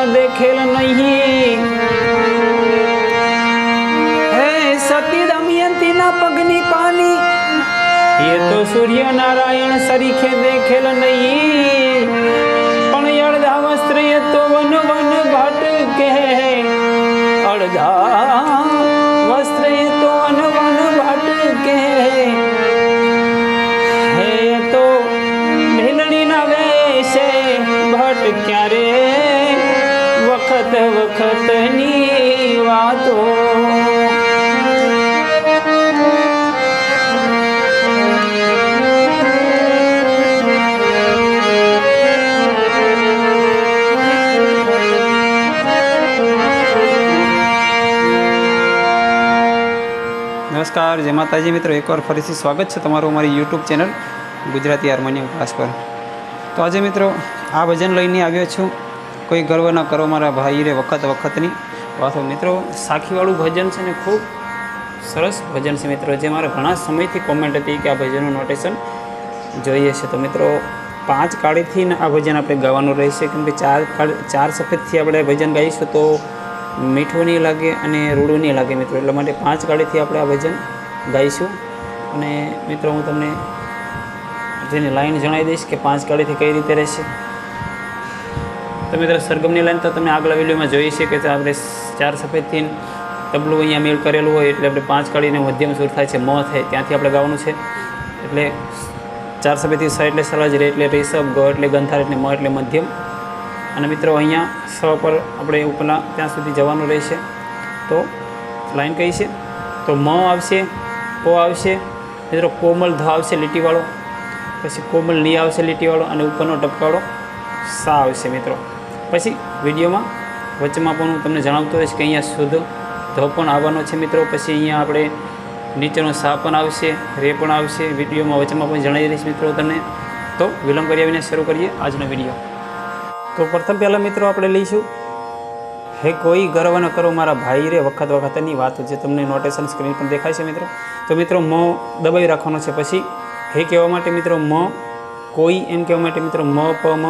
પણ દેખેલ નહીં. હે સતી દમયંતીના પગની પાની, એ તો સૂર્યનારાયણ સરીખે દેખેલ નહીં. પણ અડધા વસ્ત્ર એ તો વન વન ભટકે અડધા નમસ્કાર, જય માતાજી. મિત્રો, એકવાર ફરીથી સ્વાગત છે તમારું અમારી YouTube channel Gujarati harmonium class પર. તો આજે મિત્રો, આ ભજન લઈને આવ્યો છું. કોઈ ગર્વ ન કરો મારા ભાઈ રે વખત વખતની. વાતો મિત્રો, સાખીવાળું ભજન છે ને, ખૂબ સરસ ભજન છે મિત્રો. જે મારે ઘણા સમયથી કોમેન્ટ હતી કે આ ભજનનું નોટેશન જોઈએ છે. તો મિત્રો, પાંચ કાળીથી આ ભજન આપણે ગાવાનું રહેશે. કેમ કે ચાર ચાર સફેદથી આપણે ભજન ગાઈશું તો મીઠું નહીં લાગે અને રૂડું નહીં લાગે મિત્રો. એટલા માટે પાંચ કાળીથી આપણે આ ભજન ગાઈશું. અને મિત્રો, હું તમને જેની લાઈન જણાવી દઈશ કે પાંચ કાળીથી કઈ રીતે રહેશે. તો મિત્રો, સરગમની લાઈન તો તમે આગલા વિડીયોમાં જોઈ છે કે આપણે ચાર સફેદથી તબલું અહીંયા મેળ કરેલું હોય એટલે આપણે પાંચ કાળીને મધ્યમ સુર થાય છે, મ થાય. ત્યાંથી આપણે ગાવાનું છે. એટલે ચાર સફેદથી સ એટલે સરાજ રે એટલે રિષભ ગ એટલે ગંધાર એટલે મ એટલે મધ્યમ. અને મિત્રો અહીંયા સ પર આપણે ઉપરના ત્યાં સુધી જવાનું રહેશે. તો લાઈન કઈ છે? તો મ આવશે કો આવશે, મિત્રો કોમલ ધ આવશે લીટીવાળો, પછી કોમલની આવશે લીટીવાળો અને ઉપરનો ટપકાળો સા આવશે મિત્રો. પછી વિડીયોમાં વચમાં પણ હું તમને જણાવતો હોઈશ કે અહીંયા શુદ્ધ ધ પણ આવવાનો છે મિત્રો. પછી અહીંયા આપણે નીચેનો સા પણ આવશે, રે પણ આવશે. વિડીયોમાં વચમાં પણ જણાવી દઈશ મિત્રો તમને. તો વિલંબ કર્યા વિના શરૂ કરીએ આજનો વીડિયો. તો પ્રથમ પહેલાં મિત્રો આપણે લઈશું. હે કોઈ ગર્વ ન કરો મારા ભાઈ રે, વખત વખતની વાતો જે તમને નોટેશન સ્ક્રીન પર દેખાય છે મિત્રો. તો મિત્રો મ દબાવી રાખવાનો છે પછી, હે કહેવા માટે મિત્રો મ, કોઈ એમ કહેવા માટે મિત્રો મ, પ, મ,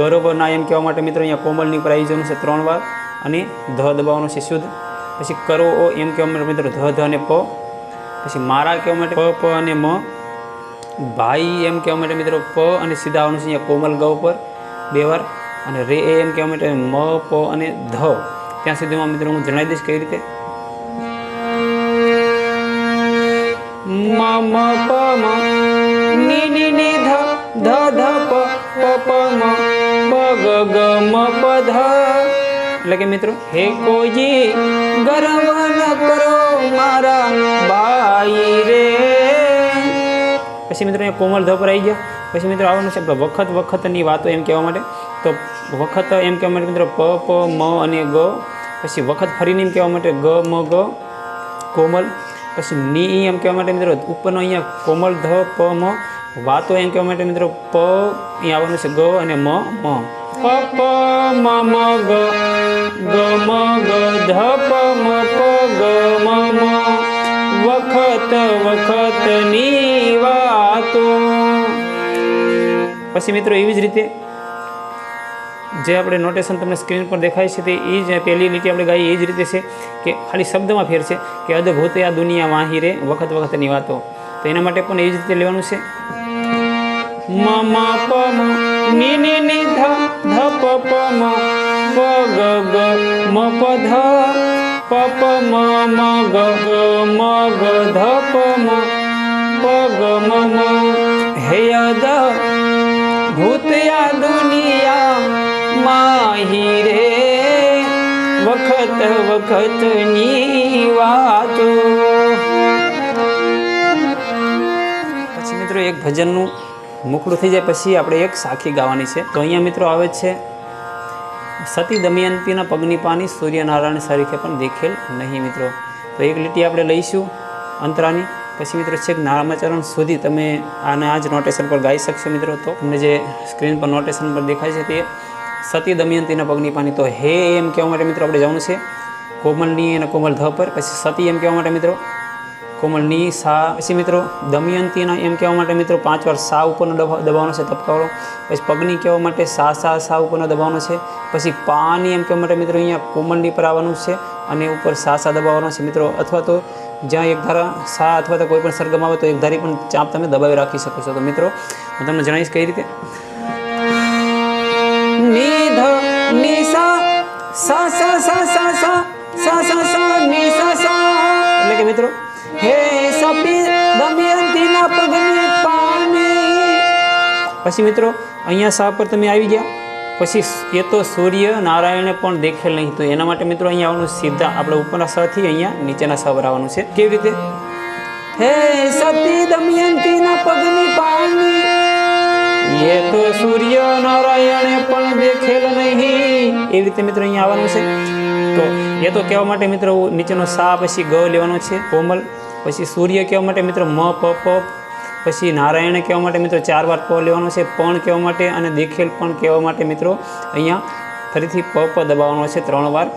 ગર્વ ના એમ કહેવા માટે મિત્રો અહીંયા કોમલની જવાનું છે ત્રણ વાર અને ધ દબાવવાનું છે શુદ્ધ. પછી કરો ઓ એમ કહેવા માટે મિત્રો ધ ધ અને પ. પછી મારા કહેવા માટે પ પ અને મ. ભાઈ એમ કહેવા માટે મિત્રો પ અને સીધા આવવાનું છે અહીંયા કોમલ ગ ઉપર. બે વાર. અને રે એ એમ કહેવા માટે મ, પ અને ધ. ત્યાં સુધીમાં મિત્રો હું જણાવી દઈશ કઈ રીતે? ધ. ધ ધ મ. ગ ગ, મ ધ. એટલે કે મિત્રો, હે કોઈ ગર્વ ન કરો મારા ભાઈ રે. પછી મિત્રો અહીંયા કોમલ ધ પર આવી ગયા. પછી મિત્રો આવવાનું છે વખત વખતની વાતો એમ કહેવા માટે. તો વખત એમ કહેવા માટે મિત્રો પ પ, મ અને ગ. પછી વખત ફરીને એમ કહેવા માટે ગ, મ, ગ, કોમલ. પછી ની એમ કહેવા માટે મિત્રો ઉપરનો અહીંયા કોમલ, ધ, પ, મ. વાતો એમ કહેવા માટે મિત્રો પ, અહીંયા આવવાનું છે ગ અને મ મ. પ પ, મ મ, ગ. ગ, મ, ગ, ધ, પ, મ, પ, ગ, મ મ. વખત વખતની વાતો. પછી મિત્રો એવી જ રીતે જે આપણે નોટેશન તમને સ્ક્રીન પર દેખાય છે તે એ જ પહેલી લીટી આપણે ગાઈ એ જ રીતે છે કે ખાલી શબ્દમાં ફેર છે કે અદભૂત આ દુનિયા વાહી રે વખત વખતની વાતો. તો એના માટે પણ એવી જ રીતે લેવાનું છે. મ મ ની ની ની ધ ધ પ મ પ ગ ગ મ ધ, પ પ ગ ગ, મ ગ, ધ મ, પ ગ, મ હે ભૂત આ દુનિયા માહી રે. વખત વખતની વાતો. મિત્રો એક ભજનનું મોકળું થઈ જાય, પછી આપણે એક સાખી ગાવાની છે. તો અહીંયા મિત્રો આવે છે, સતી દમયંતીના પગની પાની સૂર્યનારાયણ સરીખે પણ દેખેલ નહીં મિત્રો. તો એક લીટી આપણે લઈશું અંતરાની. પછી મિત્રો છેક નામાચરણ સુધી તમે આને આ જ નોટેશન પર ગાઈ શકશો મિત્રો. તો તમને જે સ્ક્રીન પર નોટેશન પર દેખાય છે તે સતી દમયંતીના પગની પાની. તો હે એમ કહેવા માટે મિત્રો આપણે જવાનું છે કોમલની અને કોમલ ધ પર. પછી સતી એમ કહેવા માટે મિત્રો કોમલની સા. પછી મિત્રો દમયંતીના એમ કહેવા માટે મિત્રો પાંચ વાર સા ઉપરનો દબા, દબાવવાનો છે તબકારો પછી પગની કહેવા માટે સા સા સા ઉપરનો દબાવવાનો છે. પછી પાની એમ કહેવા માટે મિત્રો અહીંયા કોમલની પર આવવાનું છે અને ઉપર સા સા દબાવવાનો છે મિત્રો. અથવા તો જ્યાં એક ધારા સા અથવા તો કોઈ પણ સરગમ આવે તો એક ધારી પણ ચાપ તમે દબાવી રાખી શકો છો. તો મિત્રો હું તમને જણાવીશ કઈ રીતે. નિધ નિસા સા સા સા સા સા સા સા સા નિસા સા. એટલે કે મિત્રો હે સપી દમયંતીના પગની પાની પછી મિત્રો અહીંયા સા પર તમે આવી ગયા. પછી એ તો સૂર્ય નારાયણે પણ દેખેલ નહીં. તો એના માટે મિત્રો અહીંયા આવવાનું સીધા આપણે ઉપરના સથી અહીંયા નીચેના સ આવવાનું છે. કેવી રીતે? હે સતી દમયંતીના પગની પાણી એ તો સૂર્ય નારાયણે પણ દેખેલ નહીં. એવી રીતે મિત્રો અહીંયા આવવાનું છે. તો એ તો કહેવા માટે મિત્રો નીચેનો સા પછી ગ લેવાનો છે કોમલ. પછી સૂર્ય કહેવા માટે મિત્રો મ પ પ પછી નારાયણ કહેવા માટે મિત્રો ચાર વાર પ લેવાનો છે પણ કહેવા માટે અને દેખેલ પણ કહેવા માટે મિત્રો અહીંયા ફરીથી પ પ દબાવવાનો છે ત્રણ વાર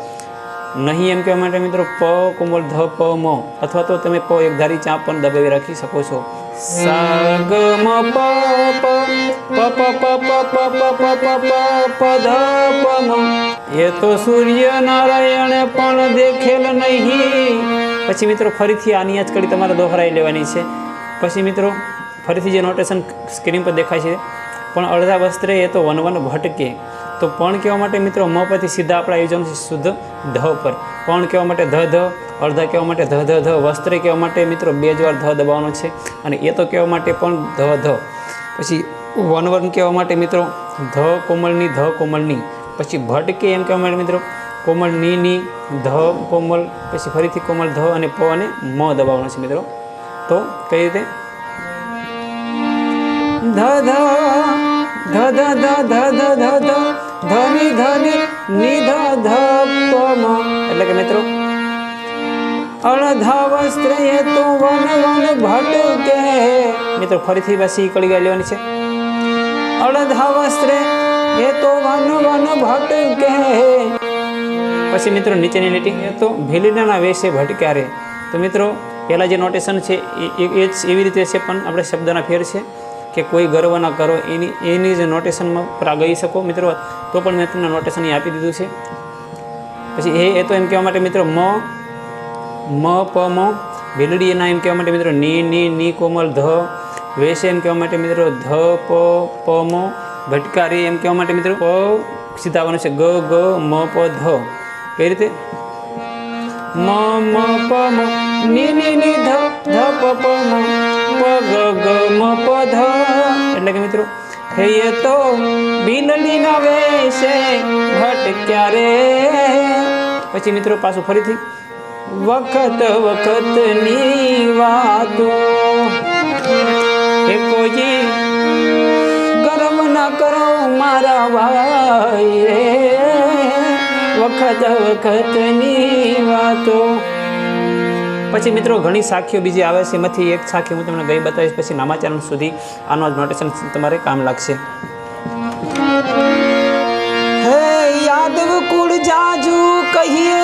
નહીં એમ કહેવા માટે મિત્રો પ કોમલ ધ પ મ અથવા તો તમે પ એક ધારી ચાપ પણ દબાવી રાખી શકો છો એ તો સૂર્ય નારાયણ પણ દેખેલ નહીં પછી મિત્રો ફરીથી આની જ કડી તમારે દોહરાઈ લેવાની છે પછી મિત્રો, ફરીથી જે નોટેશન સ્ક્રીન પર દેખાય છે, પણ અડધા વસ્ત્રે એ તો વન વન ભટકે. તો પણ કહેવા માટે મિત્રો, મ પરથી સીધા આપણે આવી જવાનું છે શુદ્ધ ધ પર પણ કહેવા માટે ધ ધ, અડધા કહેવા માટે ધ ધ ધ, વસ્ત્રે કહેવા માટે મિત્રો બે જ વાર ધ દબાવવાનો છે. અને એ તો કહેવા માટે પણ ધ ધ. પછી વન વન કહેવા માટે મિત્રો, ધ કોમલની ધ કોમલની. પછી ભટકે એમ કહેવા માટે મિત્રો કોમળની ની ધ કોમલ, પછી ફરીથી કોમલ ધ અને પ અને મ દબાવવાનો છે મિત્રો. તો કઈ રીતે? એટલે કે મિત્રો મિત્રો, ફરીથી પાછી કળી લેવાની છે. અડધા વસ્ત્રે એ તો વન વન ભટકે. પછી મિત્રો, નીચેની લીટી એ તો ભીલીના વેશે ભટક્યા રે. તો મિત્રો પહેલાં જે નોટેશન છે, એ, એ- જ એવી રીતે છે, પણ આપણે શબ્દના ફેર છે કે કોઈ ગર્વ ન કરો, એની એની જ નોટેશનમાં પર ગઈ શકો. મિત્રો, તો પણ મેં તમને નોટેશન આપી દીધું છે. પછી એ એ તો એમ કહેવા માટે મિત્રો, મ મ, પ, મ ભેલડી એના એમ કહેવા માટે મિત્રો, ની ની ની કોમલ, ધ, વેશે એમ કહેવા માટે મિત્રો, ધ, પ પ, મ, ભટકારી એમ કહેવા માટે મિત્રો, પ સીધા છે, ગ ગ, મ, પ, ધ. કઈ રીતે? મ મ, પ, મ. ની ની ની ધ ધ. એટલે કે મિત્રો હે તો બિનલી ના વેશે ભટક્યા રે પછી મિત્રો પાછું ફરીથી, વખત વખતની વાતો. હે કોઈ ગરમ ના કરો મારા ભાઈ રે વખત વખતની વાતો. પછી મિત્રો ઘણી સાખીઓ બીજી આવે છે. એમાંથી એક સાખી હું તમને ગઈ બતાવીશ. પછી નામાચરણ સુધી આનો નોટેશન તમારે કામ લાગશે. હે યાદવ કુળ જાજુ કહીએ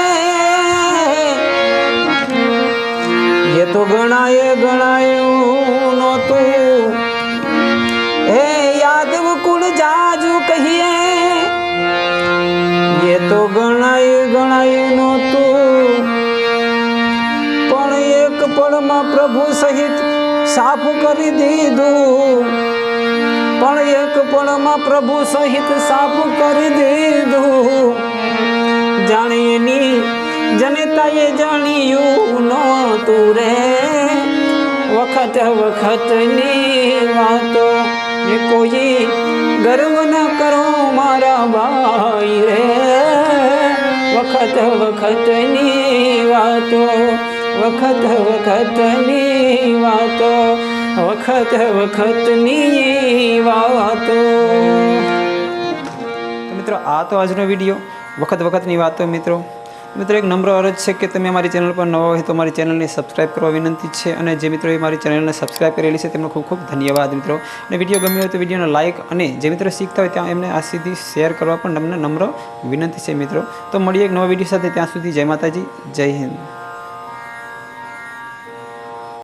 પ્રભુ સહિત સાફ કરી દીધું. પણ એક પણમાં પ્રભુ સહિત સાફ કરી દીધું. જાણીની જનતાએ જાણ્યું નહોતું રે. વખત વખતની વાતો કોઈ ગર્વ ન કરો મારા ભાઈ રે. વખત વખતની વાતો વખત વખતની વાતો, વખત વખતની વાતો. મિત્રો, આ તો આજનો વીડિયો. વખત વખતની વાતો, મિત્રો. મિત્રો, એક નમ્ર અરજ છે કે તમે અમારી ચેનલ પર નવા હોય તો અમારી ચેનલને સબસ્ક્રાઇબ કરવા વિનંતી છે અને જે મિત્રોએ મારી ચેનલને સબસ્ક્રાઈબ કરેલી છે તેમનો ખૂબ ખૂબ ધન્યવાદ, મિત્રો. અને વીડિયો ગમ્યો હોય તો વિડીયોને લાઇક અને જે મિત્રો શીખતા હોય ત્યાં એમને આ સીધી શેર કરવા પણ તમને નમ્ર વિનંતી છે, મિત્રો. તો મળીએ એક નવા વીડિયો સાથે. ત્યાં સુધી જય માતાજી, જય હિન્દ.